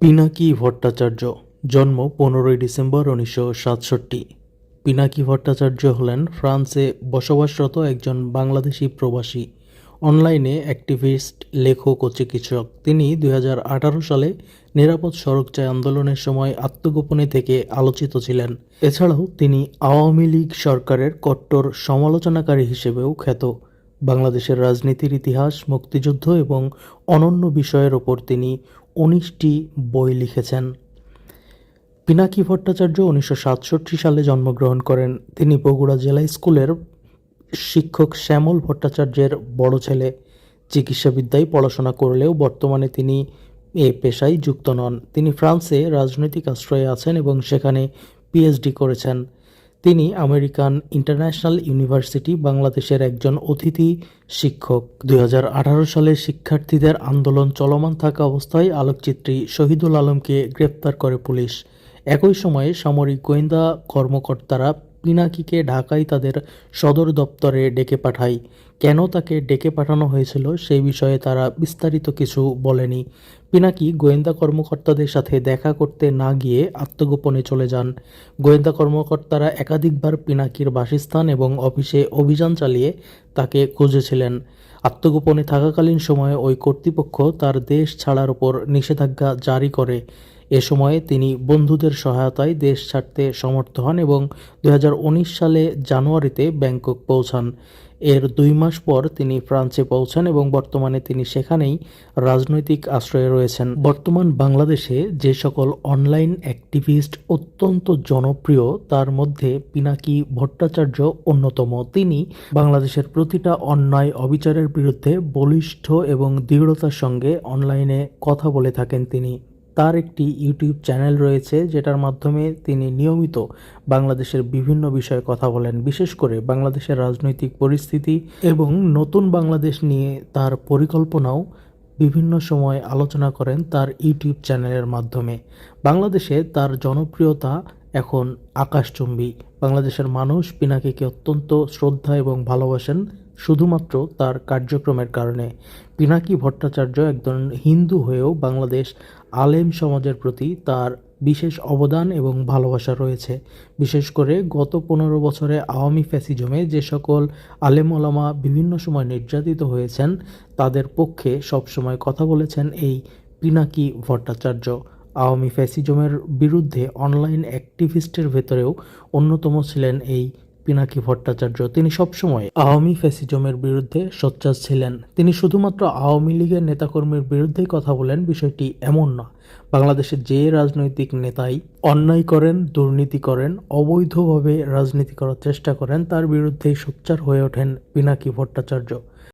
পিনাকি ভট্টাচার্য, জন্ম পনেরোই ডিসেম্বর উনিশশো সাতষট্টি। পিনাকি ভট্টাচার্য হলেন ফ্রান্সে বসবাসরত একজন বাংলাদেশি প্রবাসী, অনলাইনে অ্যাক্টিভিস্ট, লেখক ও চিকিৎসক। তিনি দু হাজার আঠারো সালে নিরাপদ সড়ক চাই আন্দোলনের সময় আত্মগোপনে থেকে আলোচিত ছিলেন। এছাড়াও তিনি আওয়ামী লীগ সরকারের কট্টর সমালোচনাকারী হিসেবেও খ্যাত। বাংলাদেশের রাজনীতির ইতিহাস, মুক্তিযুদ্ধ এবং অনন্য বিষয়ের ওপর তিনি উনিশটি বই লিখেছেন। পিনাকি ভট্টাচার্য উনিশশো সাতষট্টি সালে জন্মগ্রহণ করেন। তিনি বগুড়া জেলা স্কুলের শিক্ষক শ্যামল ভট্টাচার্যের বড় ছেলে। চিকিৎসাবিদ্যায় পড়াশোনা করলেও বর্তমানে তিনি এ পেশায় যুক্ত নন। তিনি ফ্রান্সে রাজনৈতিক আশ্রয়ে আছেন এবং সেখানে পিএইচডি করেছেন। তিনি আমেরিকান ইন্টারন্যাশনাল ইউনিভার্সিটি বাংলাদেশের একজন অতিথি শিক্ষক। দুই হাজার আঠারো সালে শিক্ষার্থীদের আন্দোলন চলমান থাকা অবস্থায় আলোকচিত্রী শহীদুল আলমকে গ্রেপ্তার করে পুলিশ। একই সময়ে সামরিক গোয়েন্দা কর্মকর্তারা পিনাকিকে ঢাকায় তাদের সদর দপ্তরে ডেকে পাঠায়। কেন তাকে ডেকে পাঠানো হয়েছিল সেই বিষয়ে তারা বিস্তারিত কিছু বলেনি। পিনাকি গোয়েন্দা কর্মকর্তাদের সাথে দেখা করতে না গিয়ে আত্মগোপনে চলে যান। গোয়েন্দা কর্মকর্তারা একাধিকবার পিনাকির বাসস্থান এবং অফিসে অভিযান চালিয়ে তাকে খুঁজেছিলেন। আত্মগোপনে থাকাকালীন সময়ে ওই কর্তৃপক্ষ তার দেশ ছাড়ার ওপর নিষেধাজ্ঞা জারি করে। এ সময়ে তিনি বন্ধুদের সহায়তায় দেশ ছাড়তে সমর্থ হন এবং দু হাজার উনিশ সালে জানুয়ারিতে ব্যাংকক পৌঁছান। এর দুই মাস পর তিনি ফ্রান্সে পৌঁছান এবং বর্তমানে তিনি সেখানেই রাজনৈতিক আশ্রয়ে রয়েছেন। বর্তমান বাংলাদেশে যে সকল অনলাইন অ্যাক্টিভিস্ট অত্যন্ত জনপ্রিয়, তার মধ্যে পিনাকি ভট্টাচার্য অন্যতম। তিনি বাংলাদেশের প্রতিটা অন্যায় অবিচারের বিরুদ্ধে বলিষ্ঠ এবং দৃঢ়তার সঙ্গে অনলাইনে কথা বলে থাকেন তিনি। তার একটি ইউটিউব চ্যানেল রয়েছে, যেটার মাধ্যমে তিনি নিয়মিত বাংলাদেশের বিভিন্ন বিষয়ে কথা বলেন, বিশেষ করে বাংলাদেশের রাজনৈতিক পরিস্থিতি এবং নতুন বাংলাদেশ নিয়ে তার পরিকল্পনাও বিভিন্ন সময় আলোচনা করেন তার ইউটিউব চ্যানেলের মাধ্যমে। বাংলাদেশে তার জনপ্রিয়তা এখন আকাশচুম্বী। বাংলাদেশের মানুষ পিনাকিকে অত্যন্ত শ্রদ্ধা এবং ভালোবাসেন। শুধুমাত্র তার কার্যক্রমের কারণে। পিনাকি ভট্টাচার্য একজন হিন্দু হয়েও বাংলাদেশ আলেম সমাজের প্রতি তার বিশেষ অবদান এবং ভালোবাসা রয়েছে। বিশেষ করে গত পনেরো বছরে আওয়ামী ফ্যাসিজমে যে সকল আলেম ওলামা বিভিন্ন সময় নির্যাতিত হয়েছেন, তাদের পক্ষে সবসময় কথা বলেছেন এই পিনাকি ভট্টাচার্য। আওয়ামী ফ্যাসিজমের বিরুদ্ধে অনলাইন অ্যাক্টিভিস্টের ভেতরেও অন্যতম ছিলেন এই পিনাকি ভট্টাচার্য, তিনি সবসময় আওয়ামী ফ্যাসিজমের বিরুদ্ধে সোচ্চার ছিলেন। তিনি শুধুমাত্র আওয়ামী লীগের নেতাকর্মীর বিরুদ্ধেই কথা বলেন, বিষয়টি এমন না। বাংলাদেশের যে রাজনৈতিক নেতাই অন্যায় করেন, দুর্নীতি করেন, অবৈধভাবে রাজনীতি করার চেষ্টা করেন, তার বিরুদ্ধেই সোচ্চার হয়ে ওঠেন পিনাকি ভট্টাচার্য।